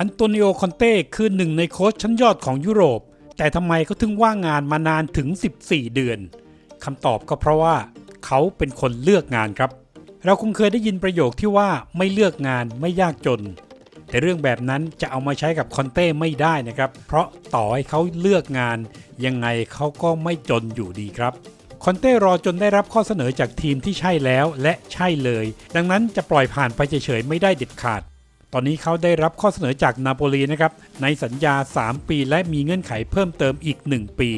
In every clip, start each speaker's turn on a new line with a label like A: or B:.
A: อันโตนิโอคอนเต้คือหนึ่งในโค้ชชั้นยอดของยุโรป แต่ทำไมเขาถึงว่างงานมานานถึง 14 เดือนคำตอบก็เพราะว่าเขาเป็นคนเลือกงานครับ เราคงเคยได้ยินประโยคที่ว่าไม่เลือกงานไม่ยากจน แต่เรื่องแบบนั้นจะเอามาใช้กับคอนเต้ไม่ได้นะครับ เพราะต่อให้เขาเลือกงาน ยังไงเขาก็ไม่จนอยู่ดีครับคอนเต้รอจนได้รับข้อเสนอจากทีมที่ใช่แล้วและใช่เลย ดังนั้นจะปล่อยผ่านไปเฉยๆไม่ได้เด็ดขาด ตอนนี้เขาได้รับข้อเสนอจากนาโปลีนะครับในสัญญา 3 ปีและมีเงื่อนไขเพิ่มเติมอีก 1 ปี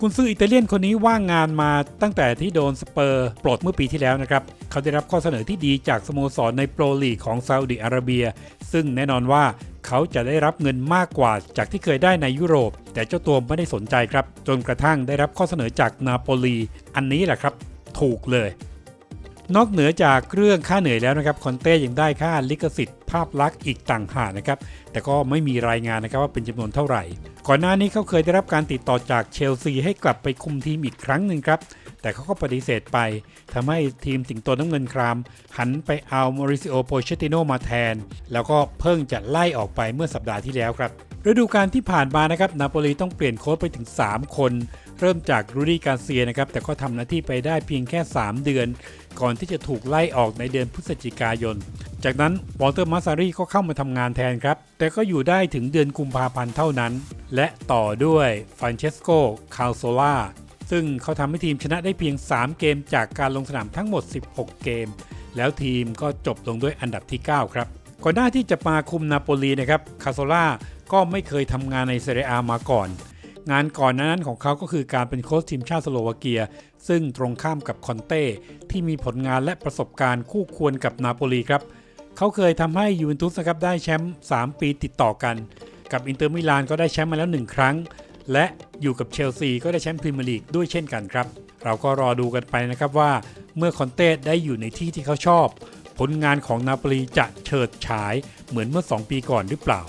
A: กุนซืออิตาเลียนคนนี้ว่างงานมาตั้งแต่ที่โดนสเปอร์ปลดเมื่อปีที่แล้วนะครับ เขาได้รับข้อเสนอที่ดีจากสโมสรในโปรลีกของซาอุดิอาระเบีย ซึ่งแน่นอนว่าเขาจะได้รับเงินมากกว่าจากที่เคยได้ในยุโรป แต่เจ้าตัวไม่ได้สนใจครับ จนกระทั่งได้รับข้อเสนอจากนาโปลี อันนี้แหละครับ ถูกเลย นอกเหนือจากเรื่องค่าเหนื่อยแล้วนะครับคอนเต้ยังได้ค่าลิขสิทธิ์ภาพลักษณ์อีกต่างหากนะครับแต่ก็ไม่มีรายงานนะครับว่าเป็นจำนวนเท่าไหร่ ก่อนหน้านี้เขาเคยได้รับการติดต่อจากเชลซีให้กลับไปคุมทีมอีกครั้งหนึ่งครับแต่เขาก็ปฏิเสธไปทำให้ทีมสิงโตน้ำเงินคราม หันไปเอามอริซิโอโปเชติโนมาแทน แล้วก็เพิ่งจะไล่ออกไปเมื่อสัปดาห์ที่แล้วครับฤดูกาลที่ผ่านมานะครับนาโปลีต้องเปลี่ยนโค้ชไปถึง 3 คน เริ่มจากรูดี้การเซียนะครับแต่ก็ทำหน้าที่ไปได้เพียงแค่ 3 เดือน ก่อนที่จะถูกไล่ออกในเดือนพฤศจิกายน จากนั้นวอลเตอร์มาซารีก็เข้ามาทำงานแทนครับ แต่ก็อยู่ได้ถึงเดือนกุมภาพันธ์เท่านั้น และต่อด้วยฟรานเชสโกคาลโซล่าซึ่งเขาทำให้ทีมชนะได้เพียง 3 เกมจากการลงสนามทั้งหมด 16 เกม แล้วทีมก็จบลงด้วยอันดับที่ 9 ครับก่อนหน้าที่จะมาคุมนาโปลีนะครับคาโซล่าก็ไม่เคยทำงานในเซเรียอามาก่อน งานก่อนนานั้นของเขาก็คือการเป็นโค้ชทีมชาติสโลวาเกีย ซึ่งตรงข้ามกับคอนเต้ที่มีผลงานและประสบการณ์คู่ควรกับนาโปลีครับเขาเคยทำให้ยูเวนตุสนะครับได้แชมป์3ปีติดต่อกัน กับอินเตอร์มิลานก็ได้แชมป์มาแล้ว 1 ครั้ง และอยู่กับเชลซีก็ได้แชมป์พรีเมียร์ลีกด้วยเช่นกันครับ เราก็รอดูกันไปนะครับว่าเมื่อคอนเต้ได้อยู่ในที่ที่เขาชอบ ผลงานของนาโปลีจะเฉิดฉายเหมือนเมื่อ 2 ปีก่อนหรือเปล่า